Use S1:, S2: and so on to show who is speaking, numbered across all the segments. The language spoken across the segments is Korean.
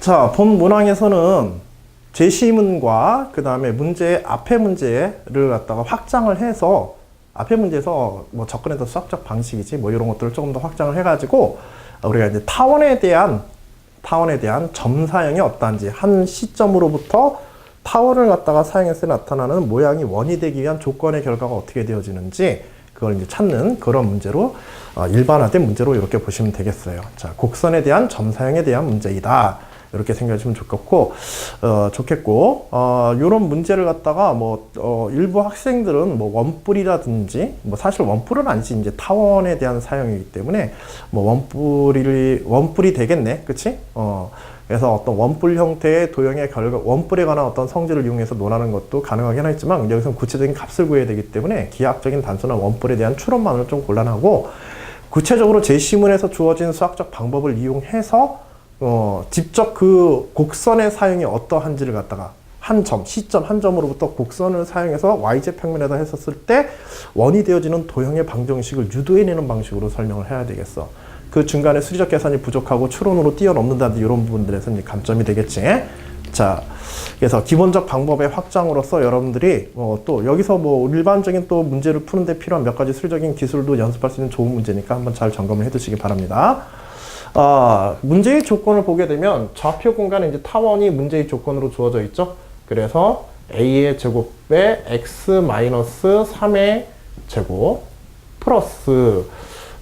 S1: 자, 본 문항에서는 제시문과 그 다음에 문제 앞에 문제를 갖다가 확장을 해서 앞에 문제에서 뭐 접근해서 수학적 방식이지 뭐 이런 것들을 조금 더 확장을 해가지고 우리가 이제 타원에 대한 타원에 대한 점 사형이 어떠한지 한 시점으로부터 타원을 갖다가 사용해서 나타나는 모양이 원이 되기 위한 조건의 결과가 어떻게 되어지는지 그걸 이제 찾는 그런 문제로 어, 일반화된 문제로 이렇게 보시면 되겠어요. 자, 곡선에 대한 점 사형에 대한 문제이다. 이렇게 생각하시면 좋겠고, 어, 좋겠고, 어, 요런 문제를 갖다가 뭐, 어, 일부 학생들은 뭐 원뿔이라든지, 뭐 사실 원뿔은 아니지, 이제 타원에 대한 사용이기 때문에, 뭐 원뿔이, 원뿔이 되겠네. 그치? 어, 그래서 어떤 원뿔 형태의 도형의 결과, 원뿔에 관한 어떤 성질을 이용해서 논하는 것도 가능하긴 하지만, 여기서 구체적인 값을 구해야 되기 때문에, 기하학적인 단순한 원뿔에 대한 추론만으로 좀 곤란하고, 구체적으로 제시문에서 주어진 수학적 방법을 이용해서 어, 직접 그 곡선의 사용이 어떠한지를 갖다가 한 점, 시점 한 점으로부터 곡선을 사용해서 yz 평면에다 했었을 때 원이 되어지는 도형의 방정식을 유도해내는 방식으로 설명을 해야 되겠어. 그 중간에 수리적 계산이 부족하고 추론으로 뛰어넘는다든지 이런 부분들에서 이제 감점이 되겠지. 자, 그래서 기본적 방법의 확장으로서 여러분들이 어, 또 여기서 뭐 일반적인 또 문제를 푸는데 필요한 몇 가지 수리적인 기술도 연습할 수 있는 좋은 문제니까 한번 잘 점검을 해두시기 바랍니다. 아, 문제의 조건을 보게 되면 좌표 공간에 이제 타원이 문제의 조건으로 주어져 있죠. 그래서 a의 제곱에 x 마이너스 3의 제곱 플러스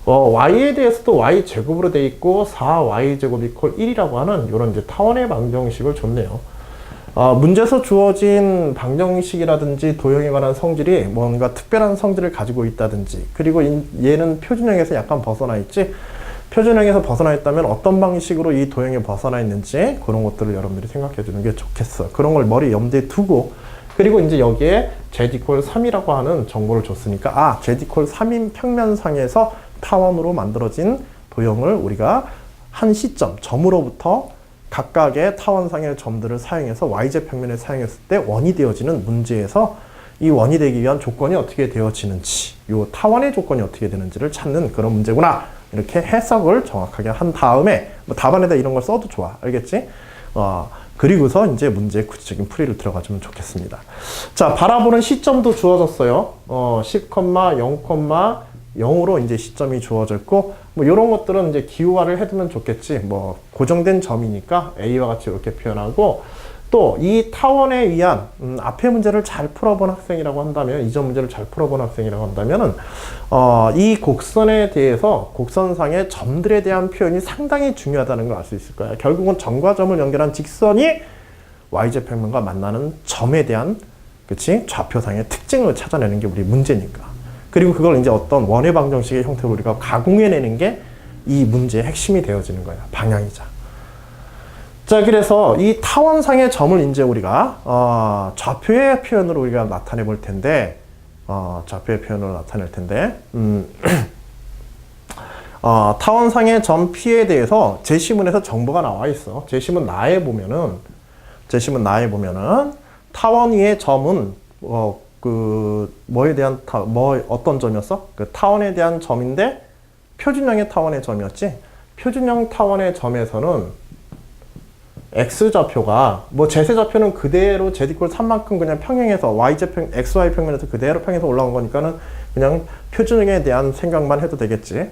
S1: 어, y에 대해서도 y 제곱으로 돼 있고 4y 제곱 이퀄 1이라고 하는 이런 이제 타원의 방정식을 줬네요. 어, 문제에서 주어진 방정식이라든지 도형에 관한 성질이 뭔가 특별한 성질을 가지고 있다든지 그리고 인- 얘는 표준형에서 약간 벗어나 있지 표준형에서 벗어나 있다면 어떤 방식으로 이 도형에 벗어나 있는지 그런 것들을 여러분들이 생각해 주는 게 좋겠어. 그런 걸 머리 염두에 두고 그리고 이제 여기에 이퀄 3이라고 하는 정보를 줬으니까 아 이퀄 3인 평면상에서 타원으로 만들어진 도형을 우리가 한 시점 점으로부터 각각의 타원상의 점들을 사용해서 yz 평면에 사용했을 때 원이 되어지는 문제에서 이 원이 되기 위한 조건이 어떻게 되어지는지 요 타원의 조건이 어떻게 되는지를 찾는 그런 문제구나 이렇게 해석을 정확하게 한 다음에 뭐 답안에다 이런 걸 써도 좋아 알겠지? 어, 그리고서 이제 문제의 구체적인 풀이를 들어가주면 좋겠습니다. 자, 바라보는 시점도 주어졌어요. 어, 10, 0, 0으로 이제 시점이 주어졌고, 뭐, 이런 것들은 이제 기호화를 해두면 좋겠지. 뭐, 고정된 점이니까 A와 같이 이렇게 표현하고, 또 이 타원에 의한 음, 앞에 문제를 잘 풀어본 학생이라고 한다면 이전 문제를 잘 풀어본 학생이라고 한다면은 어, 이 곡선에 대해서 곡선상의 점들에 대한 표현이 상당히 중요하다는 걸 알 수 있을 거야. 결국은 점과 점을 연결한 직선이 yz 평면과 만나는 점에 대한 그치 좌표상의 특징을 찾아내는 게 우리 문제니까. 그리고 그걸 이제 어떤 원의 방정식의 형태로 우리가 가공해내는 게 이 문제의 핵심이 되어지는 거야. 방향이자. 자, 그래서 이 타원상의 점을 이제 우리가 어, 좌표의 표현으로 우리가 나타내 볼 텐데, 어, 좌표의 표현으로 나타낼 텐데, 음, 어, 타원상의 점 P에 대해서 제시문에서 정보가 나와 있어. 제시문 나에 보면은, 제시문 나에 보면은 타원 위의 점은 어, 그 뭐에 대한 타, 뭐 어떤 점이었어? 그 타원에 대한 점인데 표준형의 타원의 점이었지. 표준형 타원의 점에서는 x 좌표가 뭐 제세 좌표는 그대로 z 이퀄 3만큼 그냥 평행해서 yz 평 xy 평면에서 그대로 평행해서 올라온 거니까는 그냥 표준형에 대한 생각만 해도 되겠지.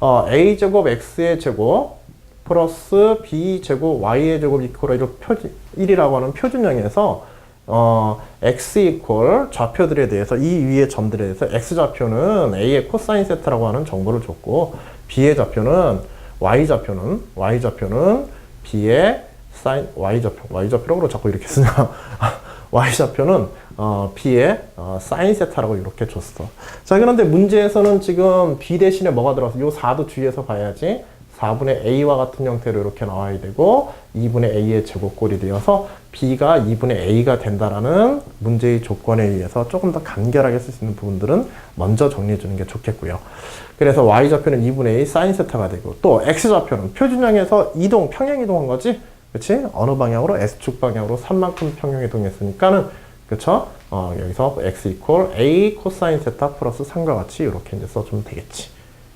S1: 어, a 제곱 x의 제곱 플러스 b 제곱 y의 제곱 이퀄 이렇게 표준 1이라고 하는 표준형에서 어, x 이퀄 좌표들에 대해서 이 위의 점들에 대해서 x 좌표는 a의 코사인 세타라고 하는 정보를 줬고 b의 좌표는 y 좌표는 y 좌표는 b의 사인 y 좌표 y 좌표라고 자꾸 이렇게 쓰냐 y 좌표는 어, b의 어, 사인 세타라고 이렇게 줬어. 자 그런데 문제에서는 지금 b 대신에 뭐가 들어왔어? 요 4도 주의해서 봐야지. 4분의 a와 같은 형태로 이렇게 나와야 되고 2분의 a의 제곱꼴이 되어서 b가 2분의 a가 된다라는 문제의 조건에 의해서 조금 더 간결하게 쓸 수 있는 부분들은 먼저 정리해 주는 게 좋겠고요. 그래서 y좌표는 2분의 a 사인 세타가 되고 또 x좌표는 표준형에서 이동, 평행 이동한 거지? 그치? 어느 방향으로? S축 방향으로 3만큼 평행 이동했으니까는 그쵸? 어, 여기서 x 이퀄 a 코사인 세타 플러스 3과 같이 이렇게 이제 써주면 되겠지.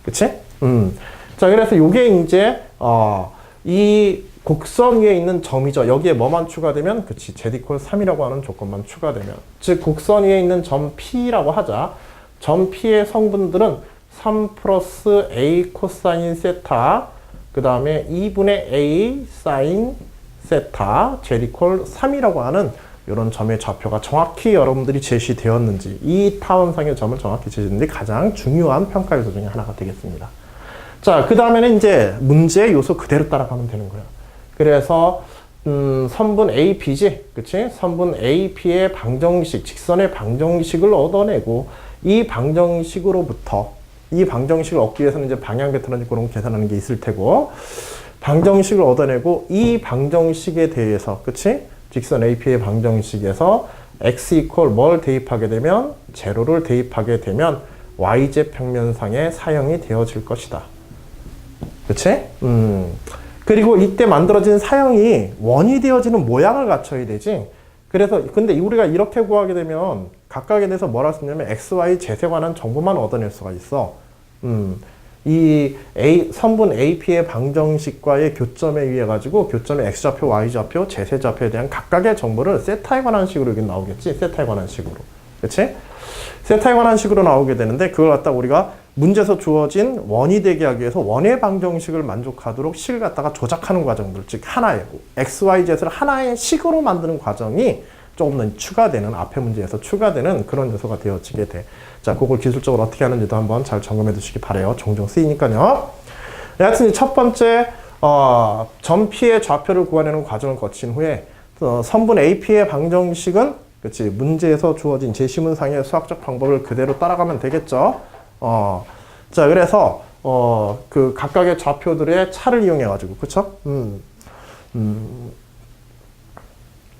S1: 그치? 음. 자, 그래서 요게 이제, 어, 이 곡선 위에 있는 점이죠. 여기에 뭐만 추가되면 그치 z 이퀄 3이라고 하는 조건만 추가되면 즉 곡선 위에 있는 점 P라고 하자. 점 P의 성분들은 3 플러스 A 코사인 세타 그 다음에 2분의 A 사인 세타 이퀄 3이라고 하는 이런 점의 좌표가 정확히 여러분들이 제시되었는지 이 타원상의 점을 정확히 제시했는지 가장 중요한 평가 요소 중에 하나가 되겠습니다. 자, 그 다음에는 이제 문제의 요소 그대로 따라가면 되는 거예요. 그래서 음, 선분 AP지, 그치? 선분 AP의 방정식, 직선의 방정식을 얻어내고 이 방정식으로부터 이 방정식을 얻기 위해서는 이제 방향 베터는 그런 거 계산하는 게 있을 테고 방정식을 얻어내고 이 방정식에 대해서, 그치? 직선 AP의 방정식에서 x 이퀄 뭘 대입하게 되면 제로를 대입하게 되면 yz 평면상에 사형이 되어질 것이다. 그치? 음. 그리고 이때 만들어진 사형이 원이 되어지는 모양을 갖춰야 되지. 그래서, 근데 우리가 이렇게 구하게 되면 각각에 대해서 뭐라 할수 있냐면 XY Z에 관한 정보만 얻어낼 수가 있어. 음. 이 A, 선분 AP의 방정식과의 교점에 의해 가지고 교점의 X좌표, Y좌표, 제세좌표에 대한 각각의 정보를 세타에 관한 식으로 여기 나오겠지? 세타에 관한 식으로. 그치? 세타에 관한 식으로 나오게 되는데 그걸 갖다 우리가 문제에서 주어진 원이 되게 하기 위해서 원의 방정식을 만족하도록 식을 갖다가 조작하는 과정들 즉 하나의 x, y, z를 하나의 식으로 만드는 과정이 조금 더 추가되는 앞에 문제에서 추가되는 그런 요소가 되어지게 돼. 자, 그걸 기술적으로 어떻게 하는지도 한번 잘 점검해 두시기 바래요. 종종 쓰이니까요. 여하튼 첫 번째 어, 점 P의 좌표를 구하려는 과정을 거친 후에 어, 선분 AP의 방정식은 그치 문제에서 주어진 제시문상의 수학적 방법을 그대로 따라가면 되겠죠. 어, 자 그래서 어, 그 각각의 좌표들의 차를 이용해 가지고 그쵸? 음, 음,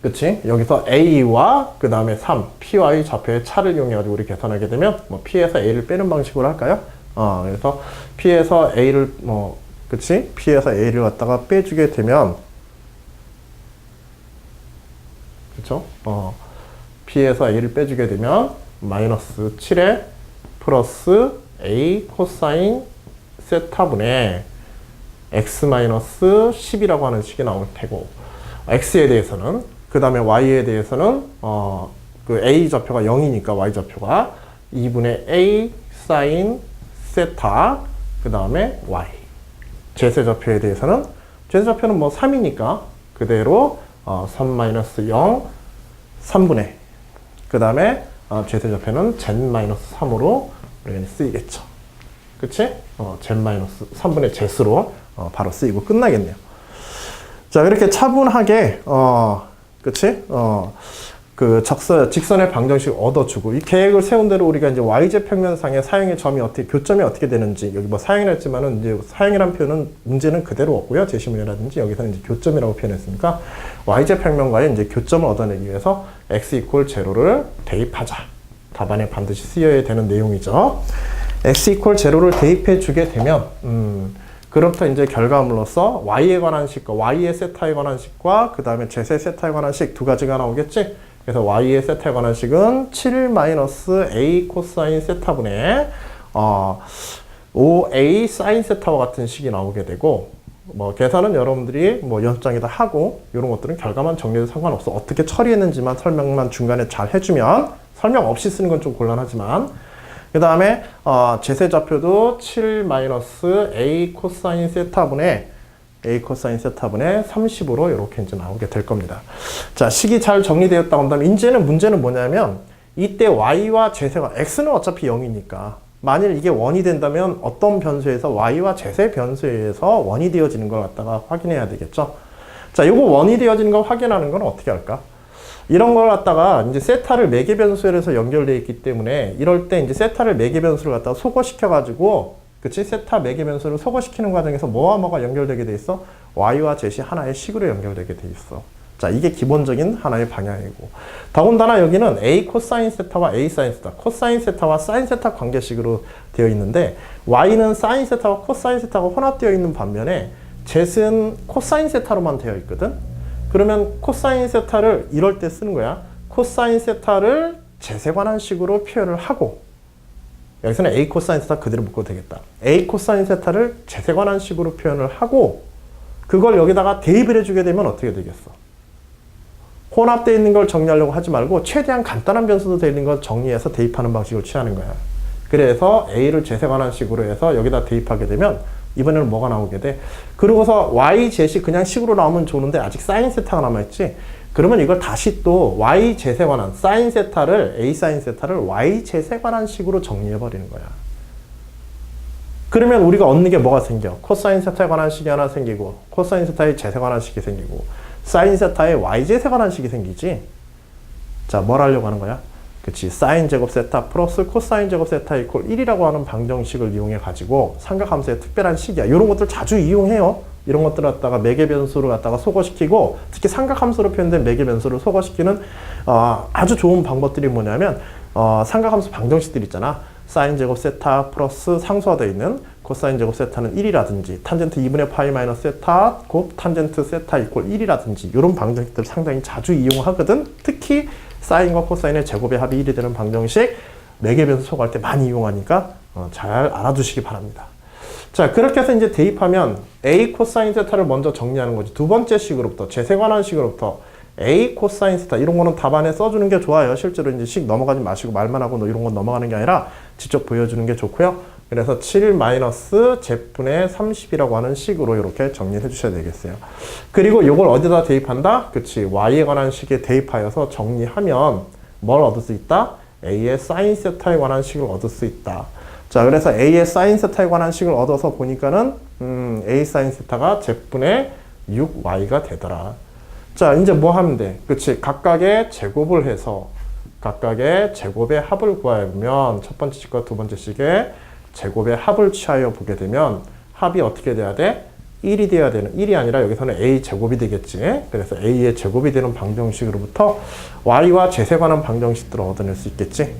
S1: 그치? 여기서 A와 그 다음에 3, P와 의 좌표의 차를 이용해 가지고 우리 계산하게 되면 뭐 P에서 A를 빼는 방식으로 할까요? 어, 그래서 P에서 A를 뭐 그치? P에서 A를 갖다가 빼주게 되면 그쵸? 어, P에서 A를 빼주게 되면 마이너스 7에 플러스 A 코사인 세타분의 x 마이너스 10이라고 하는 식이 나올 테고 x에 대해서는 그 다음에 y에 대해서는 어, 그 a 좌표가 0이니까 y 좌표가 2분의 a 사인 세타 그 다음에 y 제세 좌표에 대해서는 제세 좌표는 뭐 3이니까 그대로 어, 3 마이너스 0 3분의 그 다음에 어, 제세 좌표는 z 마이너스 3으로 우리가 쓰이겠죠. 그치? 어, z 마이너스 3분의 z로 어, 바로 쓰이고 끝나겠네요. 자, 이렇게 차분하게, 어, 그치? 어, 그 적선, 직선의 방정식 얻어주고, 이 계획을 세운 대로 우리가 이제 YZ 평면상의 사형의 점이 어떻게, 교점이 어떻게 되는지, 여기 뭐 사형이라 했지만은 이제 사형이란 표현은 문제는 그대로 없고요. 제시문이라든지 여기서는 이제 교점이라고 표현했으니까, YZ 평면과의 이제 교점을 얻어내기 위해서 x 이퀄 제로를 대입하자. 답안에 반드시 쓰여야 되는 내용이죠. x 이퀄 제로를 대입해 주게 되면, 음, 그로부터 이제 결과물로서 y에 관한 식과 y의 세타에 관한 식과 그 다음에 z의 세타에 관한 식 두 가지가 나오겠지. 그래서 y의 세타에 관한 식은 7 마이너스 a 코사인 세타분의 어, 5a 사인 세타와 같은 식이 나오게 되고 뭐 계산은 여러분들이 뭐 연습장에다 하고 이런 것들은 결과만 정리해도 상관없어. 어떻게 처리했는지만 설명만 중간에 잘 해주면 설명 없이 쓰는 건 좀 곤란하지만 그 다음에 어, 제세좌표도 7 마이너스 a 코사인 세타분의 a 코사인 세타분의 30으로 이렇게 이제 나오게 될 겁니다. 자, 식이 잘 정리되었다 한다면 이제는 문제는 뭐냐면 이때 y와 제세가 x는 어차피 0이니까 만일 이게 원이 된다면 어떤 변수에서 y와 제세 변수에서 원이 되어지는 걸 갖다가 확인해야 되겠죠. 자, 요거 원이 되어지는 걸 확인하는 건 어떻게 할까? 이런 걸 갖다가 이제 세타를 매개 변수에서 연결되어 있기 때문에 이럴 때 이제 세타를 매개 변수를 갖다가 소거시켜 가지고 그치? 세타 매개 변수를 소거시키는 과정에서 뭐와 뭐가 연결되게 돼 있어? y와 z이 하나의 식으로 연결되게 돼 있어. 자 이게 기본적인 하나의 방향이고. 더군다나 여기는 a 코사인 세타와 a 사인 세타. 코사인 세타와 사인 세타 관계식으로 되어 있는데 y는 사인 세타와 코사인 세타가 혼합되어 있는 반면에 z는 코사인 세타로만 되어 있거든 그러면 코사인 세타를 이럴 때 쓰는 거야. 코사인 세타를 제세 관한 식으로 표현을 하고 여기서는 a 코사인 세타 그대로 묶어도 되겠다. a 코사인 세타를 제세 관한 식으로 표현을 하고 그걸 여기다가 대입을 해주게 되면 어떻게 되겠어? 혼합되어 있는 걸 정리하려고 하지 말고 최대한 간단한 변수도 되어 있는 걸 정리해서 대입하는 방식을 취하는 거야. 그래서 A를 재생하는 식으로 해서 여기다 대입하게 되면 이번에는 뭐가 나오게 돼? 그러고서 Y 제시 그냥 식으로 나오면 좋은데 아직 사인 세타가 남아있지? 그러면 이걸 다시 또 Y 재생환한 사인 세타를 A 사인 세타를 Y 재생환한 식으로 정리해 버리는 거야. 그러면 우리가 얻는 게 뭐가 생겨? 코사인 세타에 관한 식이 하나 생기고 코사인 세타의 재생환한 식이 생기고 사인 세타의 Y 재생환한 식이 생기지. 자, 뭘 하려고 하는 거야? 그치. 사인 제곱 세타 플러스 코사인 제곱 세타 이퀄 1이라고 하는 방정식을 이용해 가지고 삼각함수의 특별한 식이야. 이런 것들 자주 이용해요. 이런 것들 갖다가 매개 변수를 갖다가 소거시키고 특히 삼각함수로 표현된 매개 변수를 소거시키는 어, 아주 좋은 방법들이 뭐냐면 어, 삼각함수 방정식들 있잖아. 사인 제곱 세타 플러스 상수화되어 있는 코사인 제곱 세타는 1이라든지 탄젠트 2분의 파이 마이너스 세타 곱 탄젠트 세타 이퀄 1이라든지 이런 방정식들 상당히 자주 이용하거든. 특히 사인과 코사인의 제곱의 합이 1이 되는 방정식 매개 변수 소거할 때 많이 이용하니까 어, 잘 알아두시기 바랍니다. 자, 그렇게 해서 이제 대입하면 A 코사인 세타를 먼저 정리하는 거지. 두 번째 식으로부터, 재생환한 식으로부터 A 코사인 세타, 이런 거는 답안에 써주는 게 좋아요. 실제로 이제 식 넘어가지 마시고 말만 하고 너 이런 건 넘어가는 게 아니라 직접 보여주는 게 좋고요. 그래서 7 마이너스 제분의 30이라고 하는 식으로 이렇게 정리해 주셔야 되겠어요. 그리고 이걸 어디다 대입한다? 그치. Y에 관한 식에 대입하여서 정리하면 뭘 얻을 수 있다? A의 사인 세타에 관한 식을 얻을 수 있다. 자, 그래서 A의 사인 세타에 관한 식을 얻어서 보니까는, 음, A 사인 세타가 제분의 6Y가 되더라. 자, 이제 뭐 하면 돼? 그치. 각각의 제곱을 해서, 각각의 제곱의 합을 구하면, 첫 번째 식과 두 번째 식의 제곱의 합을 취하여 보게 되면, 합이 어떻게 돼야 돼? 1이 돼야 되는, 1이 아니라 여기서는 A 제곱이 되겠지. 그래서 A의 제곱이 되는 방정식으로부터 Y와 재세 관한 방정식들을 얻어낼 수 있겠지.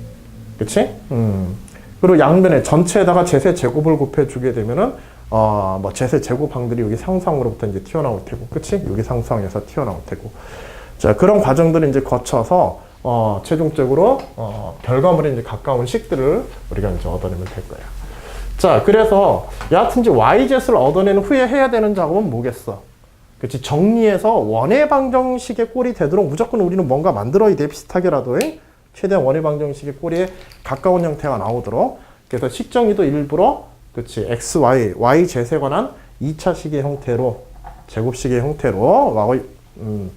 S1: 그치? 음. 그리고 양변에 전체에다가 제세 제곱을 곱해 주게 되면은 어, 뭐 제세 제곱항들이 여기 상상으로부터 이제 튀어나올 테고, 그치? 여기 상상에서 튀어나올 테고. 자, 그런 과정들을 이제 거쳐서 어, 최종적으로 어, 결과물에 이제 가까운 식들을 우리가 이제 얻어내면 될 거야. 자, 그래서 여하튼 이제 yzet을 얻어낸 후에 해야 되는 작업은 뭐겠어? 그치 정리해서 원의 방정식의 꼴이 되도록 무조건 우리는 뭔가 만들어야 돼 비슷하게라도 잉? 최대한 원의 방정식의 꼴에 가까운 형태가 나오도록 그래서 식정리도 일부러 그치 x, y, y zet에 관한 2차식의 형태로 제곱식의 형태로 음,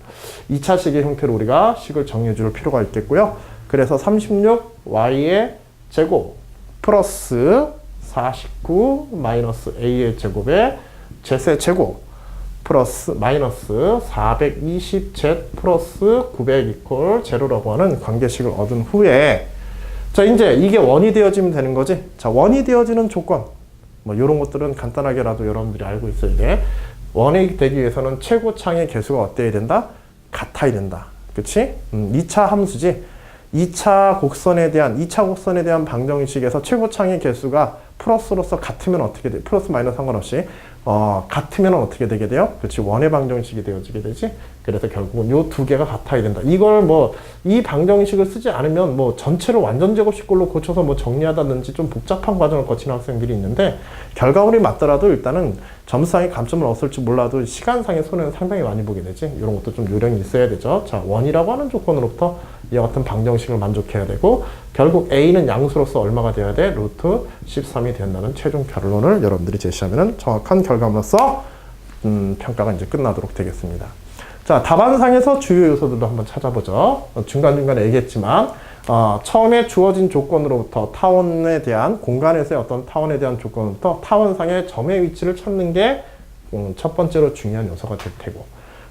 S1: 2차식의 형태로 우리가 식을 정리해 줄 필요가 있겠고요. 그래서 36 y의 제곱 플러스 49 마이너스 a의 제곱에 zet의 제곱 플러스 마이너스 420z 플러스 900 이퀄 제로라고 하는 관계식을 얻은 후에 자 이제 이게 원이 되어지면 되는 거지? 자 원이 되어지는 조건. 뭐 이런 것들은 간단하게라도 여러분들이 알고 있어야 돼. 원이 되기 위해서는 최고 창의 개수가 어때야 된다? 같아야 된다. 그치? 음, 2차 함수지. 2차 곡선에 대한 2차 곡선에 대한 방정식에서 최고 창의 개수가 플러스로서 같으면 어떻게 돼? 플러스 마이너스 상관없이 어, 같으면 어떻게 되게 돼요? 그렇지 원의 방정식이 되어지게 되지. 그래서 결국은 요 두 개가 같아야 된다. 이걸 뭐 이 방정식을 쓰지 않으면 뭐 전체를 완전 제곱식꼴로 고쳐서 뭐 정리하다든지 좀 복잡한 과정을 거치는 학생들이 있는데 결과물이 맞더라도 일단은 점수상의 감점을 얻을지 몰라도 시간상의 손해는 상당히 많이 보게 되지. 이런 것도 좀 요령이 있어야 되죠. 자 원이라고 하는 조건으로부터 이와 같은 방정식을 만족해야 되고 결국 a는 양수로서 얼마가 돼야 돼? 루트 13이 된다는 최종 결론을 여러분들이 제시하면 정확한 결 과물로서 음, 평가가 이제 끝나도록 되겠습니다. 자, 답안상에서 주요 요소들도 한번 찾아보죠. 어, 중간중간에 얘기했지만, 어, 처음에 주어진 조건으로부터 타원에 대한, 공간에서의 어떤 타원에 대한 조건부터 타원상의 점의 위치를 찾는 게, 음, 첫 번째로 중요한 요소가 될 테고.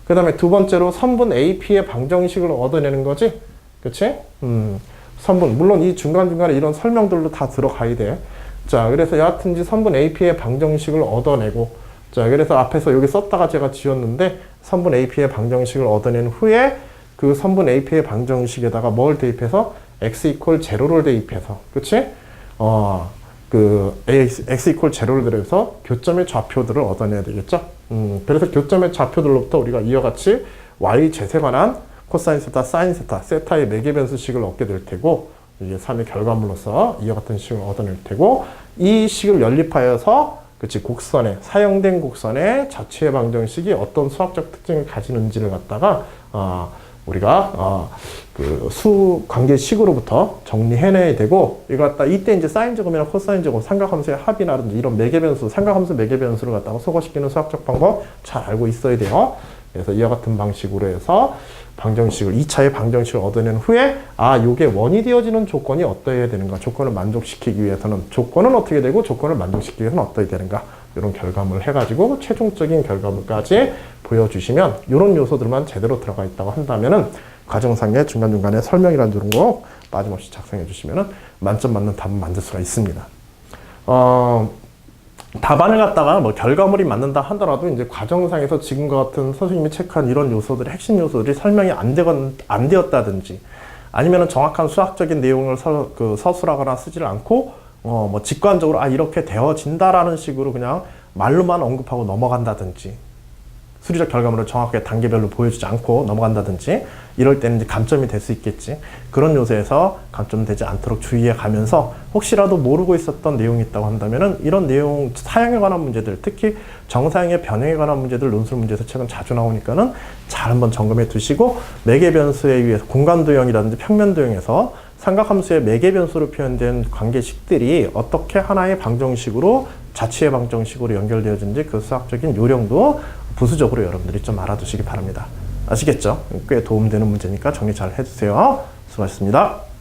S1: 그 다음에 두 번째로 선분 AP의 방정식을 얻어내는 거지? 그치? 음, 선분. 물론 이 중간중간에 이런 설명들도 다 들어가야 돼. 자, 그래서 여하튼지 선분 AP의 방정식을 얻어내고, 자, 그래서 앞에서 여기 썼다가 제가 지웠는데, 선분 AP의 방정식을 얻어낸 후에 그 선분 AP의 방정식에다가 뭘 대입해서 x 이퀄 제로를 대입해서, 그치? 어, 그 x, 이퀄 제로를 들여서 교점의 좌표들을 얻어내야 되겠죠? 음, 그래서 교점의 좌표들로부터 우리가 이와 같이 y zet에 관한 코사인 세타, 사인 세타, 세타의 매개 변수식을 얻게 될 테고, 이게 3의 결과물로서 이와 같은 식을 얻어낼 테고, 이 식을 연립하여서 그치 곡선에 사용된 곡선의 자취의 방정식이 어떤 수학적 특징을 가지는지를 갖다가 아, 우리가 아, 그수 관계식으로부터 정리해내야 되고 이거 갖다 이때 이제 사인 제곱이나 코사인 제곱 삼각함수의 합이라든지 이런 매개변수 삼각함수 매개변수를 갖다가 소거시키는 수학적 방법 잘 알고 있어야 돼요. 그래서 이와 같은 방식으로 해서 방정식을 2차의 방정식을 얻어낸 후에 아 요게 원이 되어지는 조건이 어떠해야 되는가 조건을 만족시키기 위해서는 조건은 어떻게 되고 조건을 만족시키기 위해서는 어떠해야 되는가 이런 결과물을 해가지고 최종적인 결과물까지 보여주시면 이런 요소들만 제대로 들어가 있다고 한다면은 과정상의 중간중간에 설명이라는 이런 거 빠짐없이 작성해 주시면은 만점 맞는 답을 만들 수가 있습니다. 어, 답안을 갖다가 뭐 결과물이 맞는다 하더라도 이제 과정상에서 지금과 같은 선생님이 체크한 이런 요소들의 핵심 요소들이 설명이 안 되건 안 되었다든지 아니면은 정확한 수학적인 내용을 서, 그 서술하거나 쓰지를 않고 어 뭐 직관적으로 아 이렇게 되어진다라는 식으로 그냥 말로만 언급하고 넘어간다든지 수리적 결과물을 정확하게 단계별로 보여주지 않고 넘어간다든지 이럴 때는 이제 감점이 될 수 있겠지. 그런 요소에서 감점되지 않도록 주의해 가면서 혹시라도 모르고 있었던 내용이 있다고 한다면은 이런 내용 사양에 관한 문제들 특히 정사양의 변형에 관한 문제들 논술 문제에서 최근 자주 나오니까는 잘 한번 점검해 두시고 매개 변수에 의해서 공간 도형이라든지 평면 도형에서 삼각함수의 매개 변수로 표현된 관계식들이 어떻게 하나의 방정식으로 자취의 방정식으로 연결되어진지 그 수학적인 요령도 부수적으로 여러분들이 좀 알아두시기 바랍니다. 아시겠죠? 꽤 도움되는 문제니까 정리 잘 해주세요. 수고하셨습니다.